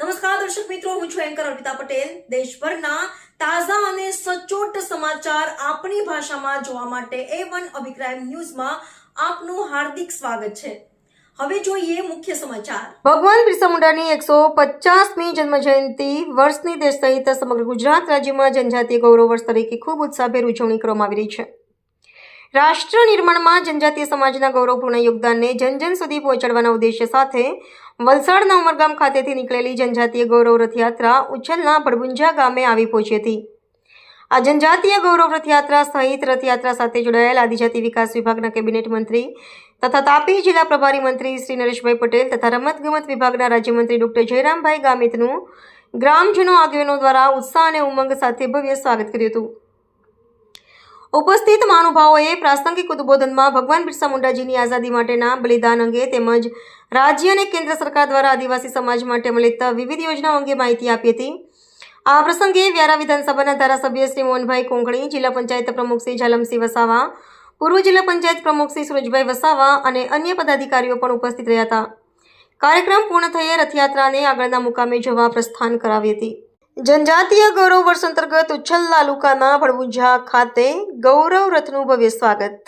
નમસ્કાર, દર્શક મિત્રો, હું છું એન્કર અર્પિતા પટેલ. દેશભરના તાજા અને સચોટ સમાચાર આપણી ભાષામાં જોવા માટે એ વન અભિપ્રાય ન્યૂઝમાં આપનું હાર્દિક સ્વાગત છે. હવે જોઈએ મુખ્ય સમાચાર. ભગવાન બિરસા મુંડાની એકસો પચાસમી જન્મ જયંતિ વર્ષની દેશ સહિત સમગ્ર ગુજરાત રાજ્યમાં જનજાતીય ગૌરવ વર્ષ તરીકે ખૂબ ઉત્સાહભેર ઉજવણી કરવામાં આવી રહી છે. રાષ્ટ્ર નિર્માણમાં જનજાતીય સમાજના ગૌરવપૂર્ણ યોગદાનને જન જન સુધી પહોંચાડવાના ઉદ્દેશ્ય સાથે વલસાડના ઉમરગામ ખાતેથી નીકળેલી જનજાતીય ગૌરવ રથયાત્રા ઉચ્છલના ભડભુંજા ગામે આવી પહોંચી હતી. આ જનજાતીય ગૌરવ રથયાત્રા સહિત રથયાત્રા સાથે જોડાયેલ આદિજાતિ વિકાસ વિભાગના કેબિનેટ મંત્રી તથા તાપી જિલ્લા પ્રભારી મંત્રી શ્રી નરેશભાઈ પટેલ તથા રમતગમત વિભાગના રાજ્યમંત્રી ડોક્ટર જયરામભાઈ ગામિતનું ગ્રામજનો આગેવાનો દ્વારા ઉત્સાહ અને ઉમંગ સાથે ભવ્ય સ્વાગત કર્યું હતું. ઉપસ્થિત મહાનુભાવોએ પ્રાસંગિક ઉદબોધનમાં ભગવાન બિરસા મુંડાજીની આઝાદી માટેના બલિદાન અંગે તેમજ રાજ્ય અને કેન્દ્ર સરકાર દ્વારા આદિવાસી સમાજ માટે અમલિત વિવિધ યોજનાઓ અંગે માહિતી આપી હતી. આ પ્રસંગે વ્યારા વિધાનસભાના ધારાસભ્ય શ્રી મોહનભાઈ કોંકણી જિલ્લા પંચાયત પ્રમુખ શ્રી ઝાલમસિંહ વસાવા, પૂર્વ જિલ્લા પંચાયત પ્રમુખ શ્રી સુરજભાઈ વસાવા અને અન્ય પદાધિકારીઓ પણ ઉપસ્થિત રહ્યા હતા. કાર્યક્રમ પૂર્ણ થયે રથયાત્રાને આગળના મુકામે જવા પ્રસ્થાન કરાવી હતી. જનજાતીય ગૌરવ વર્ષ અંતર્ગત ઉચ્છલ તાલુકાના ભડભુંજા ખાતે ગૌરવ રથનું ભવ્ય સ્વાગત.